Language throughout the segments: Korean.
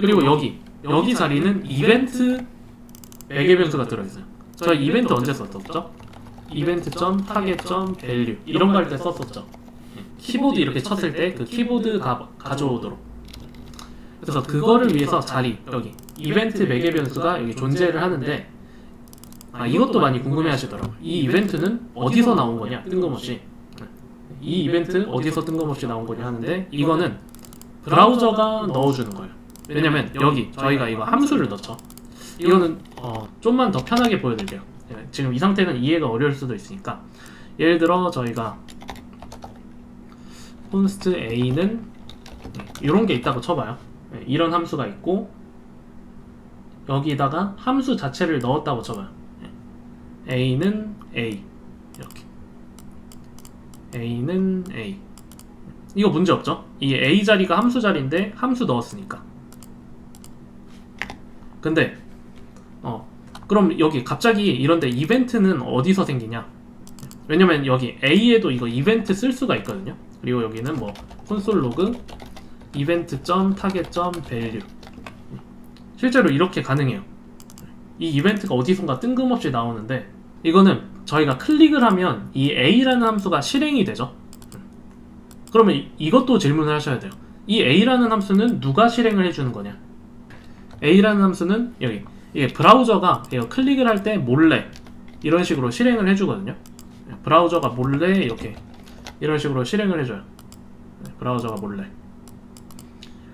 그리고 여기 여기 자리는 이벤트 매개 변수가 들어있어요. 저희 이벤트 언제 썼었죠? 이벤트 점 타겟 점 밸류 이런 거 할 때 썼었죠. 키보드 이렇게 쳤을 때 그 키보드 가, 가져오도록. 그래서 그거를 위해서 자리 여기 이벤트 매개 변수가 여기 존재를 하는데 아 이것도 많이 궁금해하시더라고요. 이 이벤트는 어디서 나온 거냐 뜬금없이 이 이벤트 어디서 뜬금없이 나온 거냐 하는데 이거는 브라우저가 넣어주는 거예요. 왜냐면 여기 저희가 이거 함수를 넣죠. 이거는 어, 좀만 더 편하게 보여드릴게요. 예, 지금 이 상태는 이해가 어려울 수도 있으니까 예를 들어 저희가 const a는 이런 게 있다고 쳐봐요. 예, 이런 함수가 있고 여기다가 함수 자체를 넣었다고 쳐봐요. 예, a는 a 이렇게 a는 a 이거 문제 없죠? 이 a 자리가 함수 자리인데 함수 넣었으니까. 근데 어 그럼 여기 갑자기 이런데 이벤트는 어디서 생기냐? 왜냐면 여기 a에도 이거 이벤트 쓸 수가 있거든요. 그리고 여기는 뭐 콘솔 로그 이벤트 점 타겟 점 밸류 실제로 이렇게 가능해요. 이 이벤트가 어디선가 뜬금없이 나오는데 이거는 저희가 클릭을 하면 이 a라는 함수가 실행이 되죠. 그러면 이- 이것도 질문을 하셔야 돼요. 이 a라는 함수는 누가 실행을 해주는 거냐? A라는 함수는 여기 이게 브라우저가 클릭을 할 때 몰래 이런 식으로 실행을 해주거든요. 브라우저가 몰래 이렇게 이런 식으로 실행을 해줘요. 네, 브라우저가 몰래.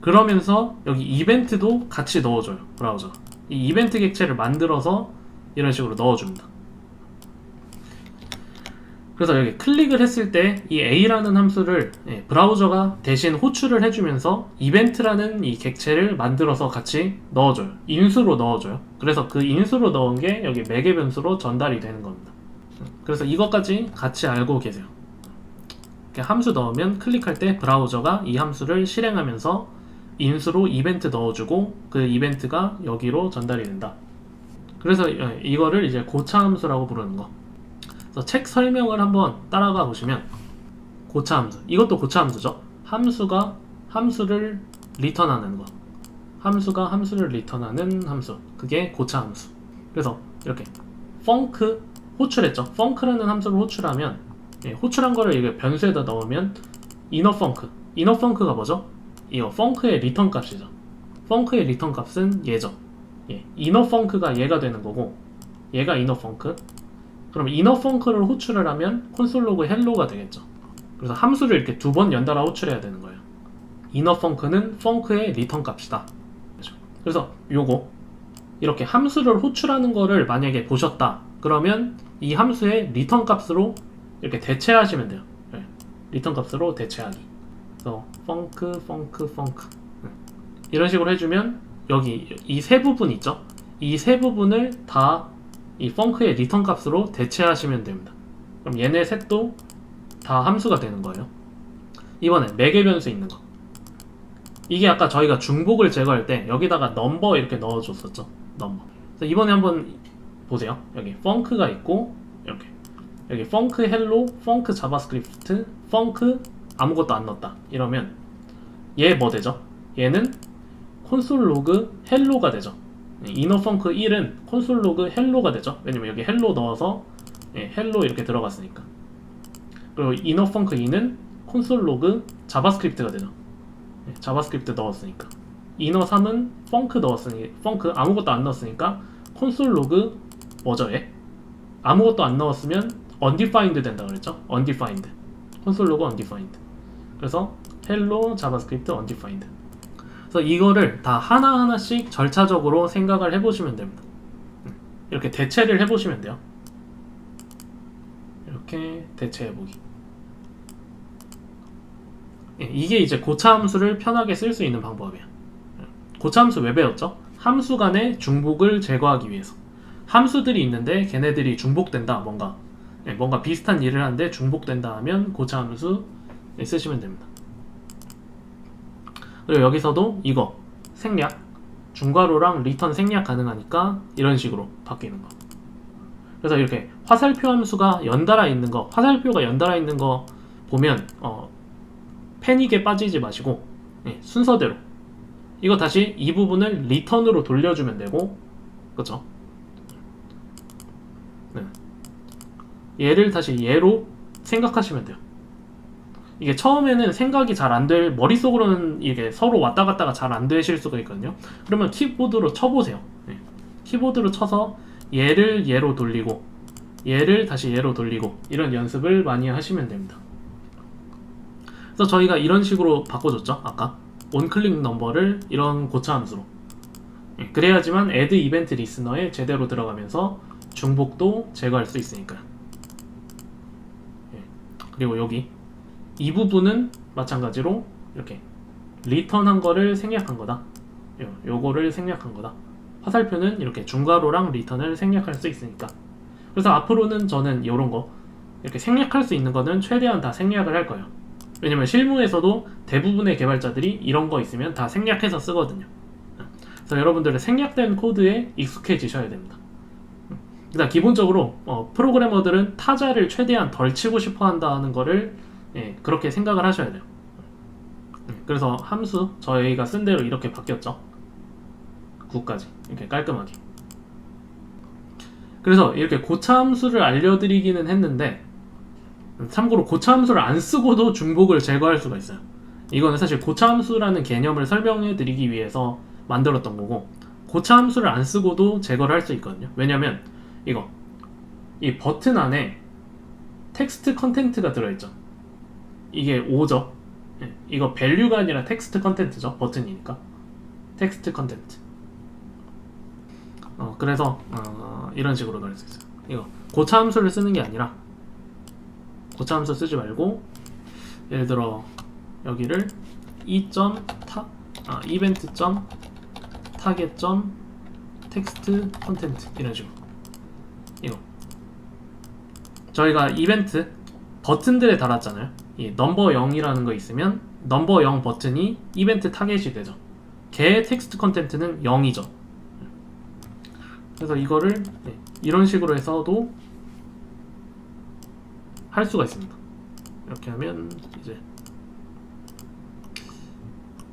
그러면서 여기 이벤트도 같이 넣어줘요. 브라우저가. 이 이벤트 객체를 만들어서 이런 식으로 넣어줍니다. 그래서 여기 클릭을 했을 때 이 a라는 함수를 예, 브라우저가 대신 호출을 해주면서 이벤트라는 이 객체를 만들어서 같이 넣어줘요. 인수로 넣어줘요. 그래서 그 인수로 넣은 게 여기 매개 변수로 전달이 되는 겁니다. 그래서 이것까지 같이 알고 계세요. 함수 넣으면 클릭할 때 브라우저가 이 함수를 실행하면서 인수로 이벤트 넣어주고 그 이벤트가 여기로 전달이 된다. 그래서 예, 이거를 이제 고차 함수라고 부르는 거. 그래서 책 설명을 한번 따라가 보시면 고차 함수. 이것도 고차 함수죠. 함수가 함수를 리턴하는 거. 함수가 함수를 리턴하는 함수. 그게 고차 함수. 그래서 이렇게 펑크 호출했죠. 펑크라는 함수를 호출하면 예, 호출한 거를 이게 변수에다 넣으면 이너 펑크. 이너 펑크가 뭐죠? 이거 펑크의 리턴 값이죠. 펑크의 리턴 값은 얘죠. 예, 이너 펑크가 얘가 되는 거고 얘가 이너 펑크 그럼 이너 펑크를 호출을 하면 콘솔 로그 헬로가 되겠죠. 그래서 함수를 이렇게 두 번 연달아 호출해야 되는 거예요. 이너 펑크는 펑크의 리턴 값이다. 그래서 요거 이렇게 함수를 호출하는 거를 만약에 보셨다. 그러면 이 함수의 리턴 값으로 이렇게 대체하시면 돼요. 네. 리턴 값으로 대체하기. 그래서 펑크, 펑크, 펑크 네. 이런 식으로 해주면 여기 이 세 부분 있죠. 이 세 부분을 다 이 펑크의 리턴 값으로 대체하시면 됩니다. 그럼 얘네 셋도 다 함수가 되는 거예요. 이번에 매개 변수 있는 거. 이게 아까 저희가 중복을 제거할 때 여기다가 넘버 이렇게 넣어줬었죠. 넘버. 그래서 이번에 한번 보세요. 여기 펑크가 있고 이렇게 여기 펑크 헬로, 펑크 자바스크립트, 펑크 아무것도 안 넣었다. 이러면 얘 뭐 되죠? 얘는 콘솔 로그 헬로가 되죠. 이너 펑크 1은 콘솔 로그 헬로가 되죠. 왜냐면 여기 헬로 넣어서 예, 헬로 이렇게 들어갔으니까. 그리고 이너 펑크 2는 콘솔 로그 자바스크립트가 되죠. 예, 자바스크립트 넣었으니까. 이너 3은 펑크 넣었으니 펑크 아무것도 안 넣었으니까 콘솔 로그 얘? 아무것도 안 넣었으면 undefined 된다 그랬죠? undefined. 콘솔 로그 undefined. 그래서 헬로 자바스크립트 undefined. 그래서 이거를 다 하나하나씩 절차적으로 생각을 해보시면 됩니다. 음, 이렇게 대체를 해보시면 돼요. 이렇게 대체해보기. 예, 이게 이제 고차 함수를 편하게 쓸 수 있는 방법이에요. 예, 고차 함수 왜 배웠죠? 함수 간의 중복을 제거하기 위해서. 함수들이 있는데 걔네들이 중복된다, 뭔가. 예, 뭔가 비슷한 일을 하는데 중복된다 하면 고차 함수 예, 쓰시면 됩니다. 그리고 여기서도 이거 생략 중괄호랑 리턴 생략 가능하니까 이런 식으로 바뀌는 거. 그래서 이렇게 화살표 함수가 연달아 있는 거, 화살표가 연달아 있는 거 보면 어, 패닉에 빠지지 마시고 예, 순서대로 이거 다시 이 부분을 리턴으로 돌려주면 되고 그쵸? 네. 얘를 다시 얘로 생각하시면 돼요. 이게 처음에는 생각이 잘 안 될, 머릿속으로는 이게 서로 왔다 갔다가 잘 안 되실 수가 있거든요. 그러면 키보드로 쳐보세요. 네. 키보드로 쳐서 얘를 얘로 돌리고, 얘를 다시 얘로 돌리고, 이런 연습을 많이 하시면 됩니다. 그래서 저희가 이런 식으로 바꿔줬죠. 아까. 온클릭 넘버를 이런 고차 함수로. 예, 그래야지만 add 이벤트 리스너에 제대로 들어가면서 중복도 제거할 수 있으니까요. 예, 그리고 여기 이 부분은 마찬가지로 이렇게 리턴한 거를 생략한 거다. 요, 요거를 생략한 거다. 화살표는 이렇게 중괄호랑 리턴을 생략할 수 있으니까. 그래서 앞으로는 저는 이런 거 이렇게 생략할 수 있는 거는 최대한 다 생략을 할 거예요. 왜냐면 실무에서도 대부분의 개발자들이 이런 거 있으면 다 생략해서 쓰거든요. 그래서 여러분들은 생략된 코드에 익숙해지셔야 됩니다. 일단 기본적으로 어, 프로그래머들은 타자를 최대한 덜 치고 싶어 한다는 거를 예, 그렇게 생각을 하셔야 돼요. 음, 그래서 함수 저희가 쓴 대로 이렇게 바뀌었죠. 9까지 이렇게 깔끔하게. 그래서 이렇게 고차 함수를 알려드리기는 했는데 참고로 고차 함수를 안 쓰고도 중복을 제거할 수가 있어요. 이거는 사실 고차 함수라는 개념을 설명해 드리기 위해서 만들었던 거고 고차 함수를 안 쓰고도 제거를 할 수 있거든요. 왜냐면 이거 이 버튼 안에 텍스트 컨텐트가 들어있죠. 이게 5죠. 예, 이거 밸류가 아니라 텍스트 컨텐트죠. 버튼이니까. 텍스트 컨텐트. 어, 그래서 어, 이런 식으로 넣을 수 있어요. 이거 고차 함수를 쓰는 게 아니라 고차 함수 쓰지 말고 예를 들어 여기를 이 점 타 아, 이벤트 점 타겟 점 텍스트 컨텐트 이런 식으로 이거 저희가 이벤트 버튼들에 달았잖아요. 이 넘버 0이라는 거 있으면 넘버 0 버튼이 이벤트 타겟이 되죠. 걔의 텍스트 컨텐트는 0이죠. 그래서 이거를 네, 이런 식으로 해서도 할 수가 있습니다. 이렇게 하면 이제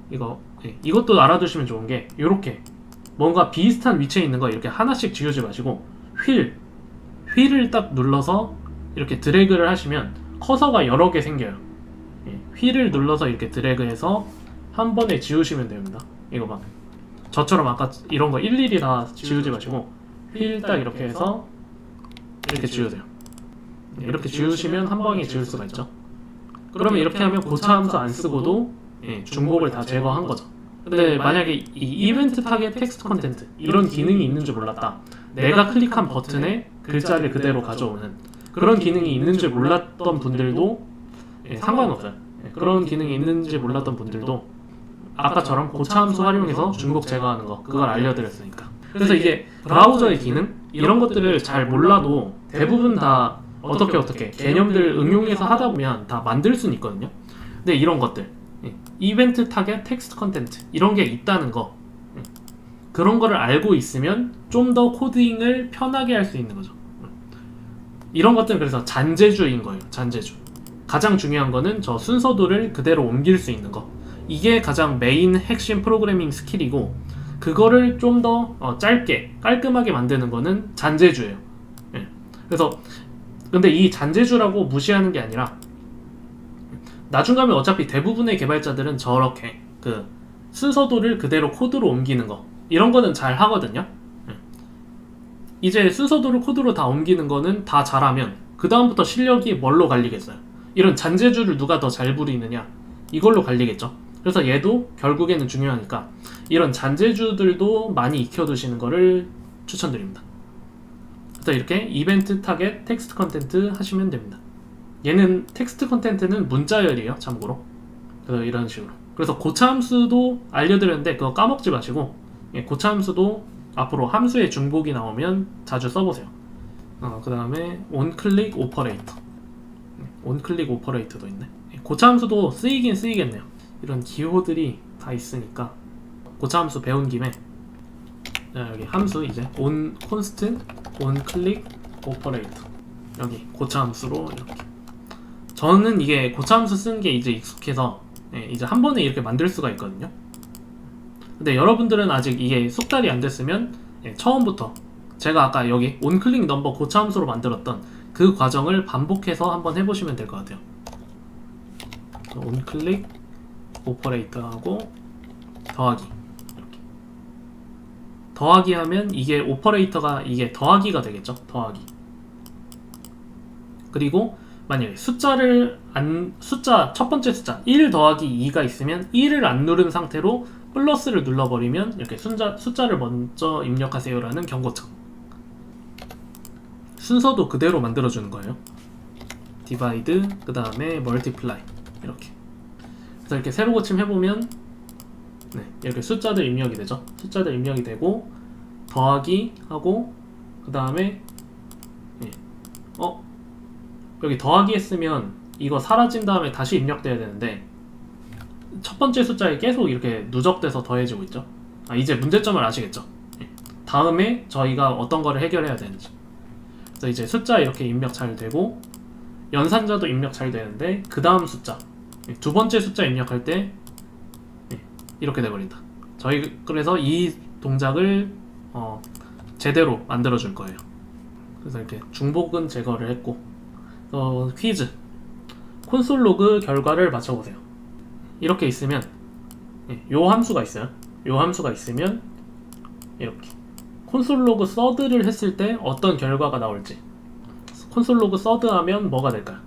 이거 네, 이것도 알아두시면 좋은 게 이렇게 뭔가 비슷한 위치에 있는 거 이렇게 하나씩 지우지 마시고 휠 휠을 딱 눌러서 이렇게 드래그를 하시면 커서가 여러 개 생겨요. 예, 휠을 눌러서 이렇게 드래그해서 한 번에 지우시면 됩니다. 이거 봐. 저처럼 아까 이런 거 일일이 다 지우지 마시고 휠 딱 이렇게 해서 이렇게 지우세요. 예, 이렇게 지우시면 한 방에 지울 수가 있죠. 그러면 이렇게 하면 고차 함수 안 쓰고도 예, 중복을 다 제거한 거죠. 근데 만약에 이 이벤트 타겟 텍스트 컨텐트 이런 기능이 있는 줄 몰랐다. 내가 클릭한 버튼에 글자를 그대로 가져오는 그런 기능이 있는 줄 몰랐던 분들도 예, 상관없어요. 예, 그런 기능이 있는지 몰랐던 분들도 아까처럼 고차 함수 활용해서 중복 제거하는 거 그걸 알려드렸으니까. 그래서 이게 브라우저의 기능 이런 것들을 잘 몰라도 대부분 다 어떻게 어떻게 개념들 응용해서 하다 보면 다 만들 수는 있거든요. 근데 이런 것들 예, 이벤트 타겟 텍스트 컨텐트 이런 게 있다는 거 예, 그런 거를 알고 있으면 좀 더 코딩을 편하게 할 수 있는 거죠. 예. 이런 것들은 그래서 잔재주인 거예요. 잔재주. 가장 중요한 거는 저 순서도를 그대로 옮길 수 있는 거. 이게 가장 메인 핵심 프로그래밍 스킬이고 그거를 좀더 어, 짧게 깔끔하게 만드는 거는 잔재주예요. 예. 그래서 근데 이 잔재주라고 무시하는 게 아니라 나중 가면 어차피 대부분의 개발자들은 저렇게 그 순서도를 그대로 코드로 옮기는 거 이런 거는 잘 하거든요. 예. 이제 순서도를 코드로 다 옮기는 거는 다 잘하면 그 다음부터 실력이 뭘로 갈리겠어요? 이런 잔재주를 누가 더 잘 부리느냐 이걸로 갈리겠죠. 그래서 얘도 결국에는 중요하니까 이런 잔재주들도 많이 익혀두시는 거를 추천드립니다. 그래서 이렇게 이벤트 타겟 텍스트 컨텐트 하시면 됩니다. 얘는 텍스트 컨텐트는 문자열이에요, 참고로. 그래서 이런 식으로. 그래서 고차 함수도 알려드렸는데 그거 까먹지 마시고 예, 고차 함수도 앞으로 함수의 중복이 나오면 자주 써보세요. 어, 그 다음에 온클릭 오퍼레이터. 온클릭 오퍼레이터도 있네. 예, 고차 함수도 쓰이긴 쓰이겠네요. 이런 기호들이 다 있으니까 고차 함수 배운 김에 자, 여기 함수 이제 on constant on click operator 여기 고차 함수로 이렇게 저는 이게 고차 함수 쓰는 게 이제 익숙해서 예, 이제 한 번에 이렇게 만들 수가 있거든요 근데 여러분들은 아직 이게 숙달이 안 됐으면 예, 처음부터 제가 아까 여기 온클릭 넘버 고차 함수로 만들었던 그 과정을 반복해서 한번 해보시면 될 것 같아요. 온클릭 오퍼레이터하고 더하기 이렇게 더하기 하면 이게 오퍼레이터가 이게 더하기가 되겠죠. 더하기 그리고 만약에 숫자를 안 숫자 첫 번째 숫자 1 더하기 2가 있으면 1을 안 누른 상태로 플러스를 눌러버리면 이렇게 숫자, 숫자를 먼저 입력하세요라는 경고창. 순서도 그대로 만들어주는 거예요. 디바이드 그 다음에 멀티플라이 이렇게. 그래서 이렇게 세로 고침 해보면 네, 이렇게 숫자들 입력이 되죠? 숫자들 입력이 되고 더하기 하고 그 다음에 예. 어? 여기 더하기 했으면 이거 사라진 다음에 다시 입력돼야 되는데 첫 번째 숫자에 계속 이렇게 누적돼서 더해지고 있죠. 아, 이제 문제점을 아시겠죠? 예. 다음에 저희가 어떤 거를 해결해야 되는지. 그래서 이제 숫자 이렇게 입력 잘 되고 연산자도 입력 잘 되는데 그 다음 숫자 예, 두 번째 숫자 입력할 때 예, 이렇게 돼버린다. 저희 그래서 이 동작을 어, 제대로 만들어 줄 거예요. 그래서 이렇게 중복은 제거를 했고 어, 퀴즈 콘솔 로그 결과를 맞춰보세요. 이렇게 있으면 예, 요 함수가 있어요. 요 함수가 있으면 이렇게 콘솔 로그 서드를 했을 때 어떤 결과가 나올지 콘솔 로그 서드 하면 뭐가 될까요?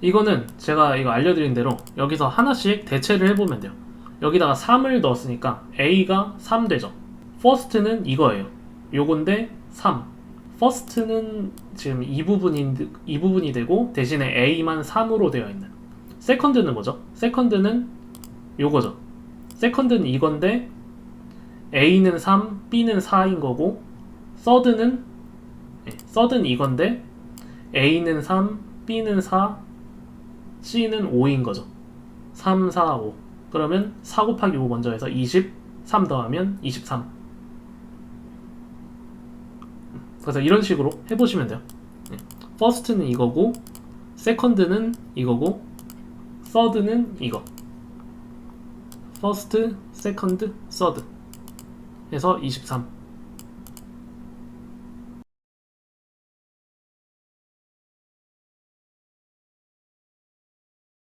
이거는 제가 이거 알려드린 대로 여기서 하나씩 대체를 해보면 돼요. 여기다가 3을 넣었으니까 A가 3 되죠. first는 이거예요. 요건데 3. first는 지금 이 부분이 이 부분이 되고 대신에 A만 3으로 되어 있는. 세컨드는 뭐죠? 세컨드는 요거죠. 세컨드는 이건데 A는 3, B는 4인 거고 서드는 예, 서드는 이건데 A는 3, B는 4, C는 5인 거죠. 3, 4, 5. 그러면 4 곱하기 5 먼저 해서 20, 3 더하면 23. 그래서 이런 식으로 해보시면 돼요. 예. first는 이거고, second는 이거고, third는 이거. first, second, third. 해서 23.